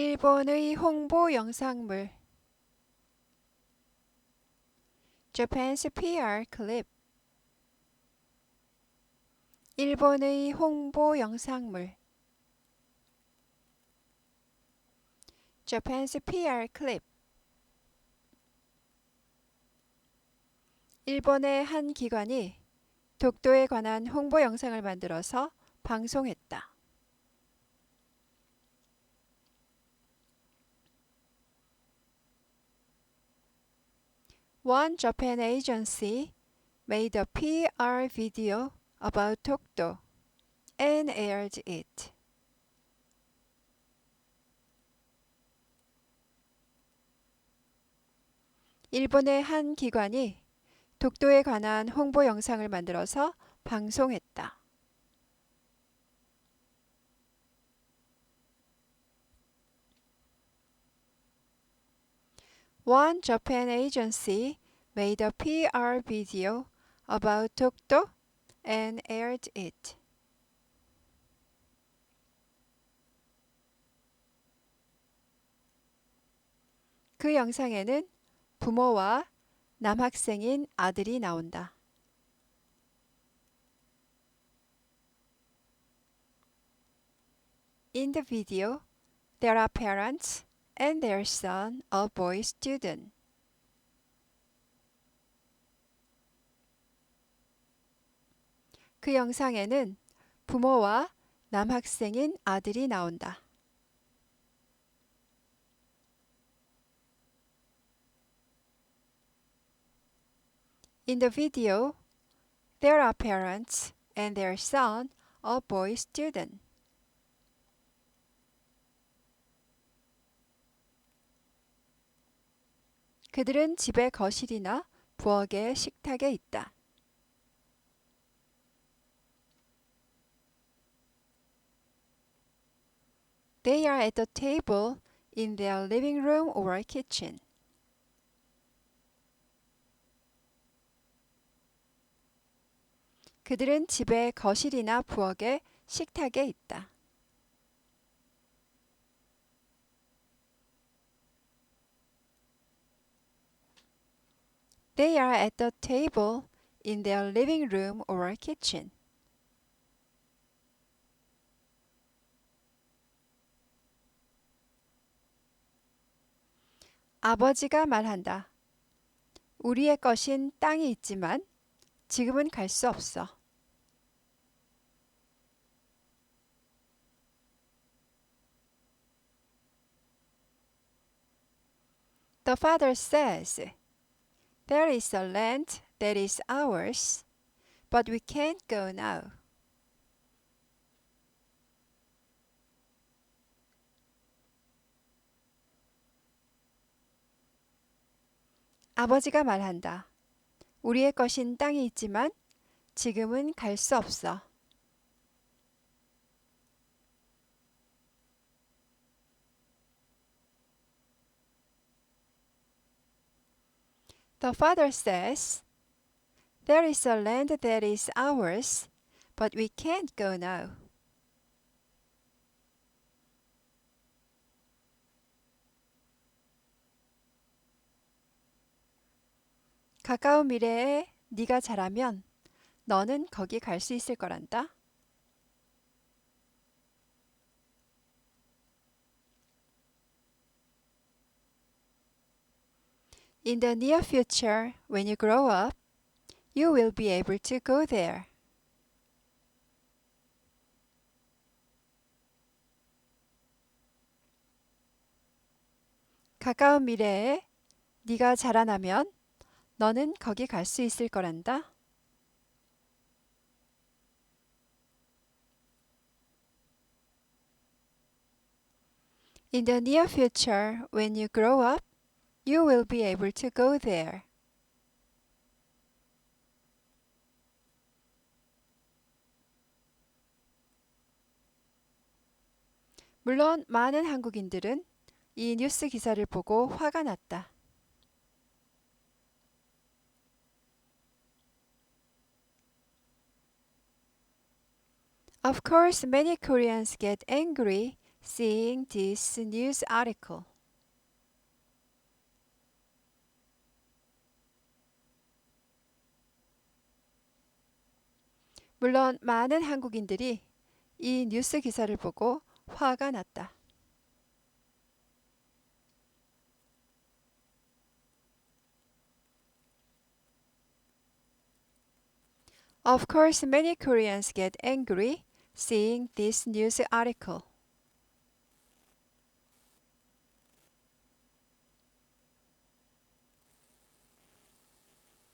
일본의 홍보 영상물. Japan's PR clip. 일본의 홍보 영상물. Japan's PR clip. 일본의 한 기관이 독도에 관한 홍보 영상을 만들어서 방송했다. One Japan agency made a PR video about Tokdo and aired it. 일본의 한 기관이 독도에 관한 홍보 영상을 만들어서 방송했다. One Japan agency made a PR video about Tokdo and aired it. 그 영상에는 부모와 남학생인 아들이 나온다. In the video, there are parents and their son, a boy student. 그 영상에는 부모와 남학생인 아들이 나온다. In the video, there are parents and their son, a boy student. 그들은 집의 거실이나 부엌의 식탁에 있다. They are at the table in their living room or kitchen. 그들은 집의 거실이나 부엌의 식탁에 있다. They are at the table in their living room or kitchen. 아버지가 말한다. 우리의 것인 땅이 있지만 지금은 갈 수 없어. The father says, There is a land that is ours, but we can't go now. 아버지가 말한다. 우리의 것인 땅이 있지만 지금은 갈 수 없어. The father says, There is a land that is ours, but we can't go now. 가까운 미래에 네가 자라면 너는 거기 갈 수 있을 거란다. In the near future, when you grow up, you will be able to go there. 가까운 미래에 네가 자라나면 너는 거기 갈 수 있을 거란다. In the near future, when you grow up, you will be able to go there. 물론 많은 한국인들은 이 뉴스 기사를 보고 화가 났다. Of course, many Koreans get angry seeing this news article. 물론 많은 한국인들이 이 뉴스 기사를 보고 화가 났다. Of course, many Koreans get angry seeing this news article.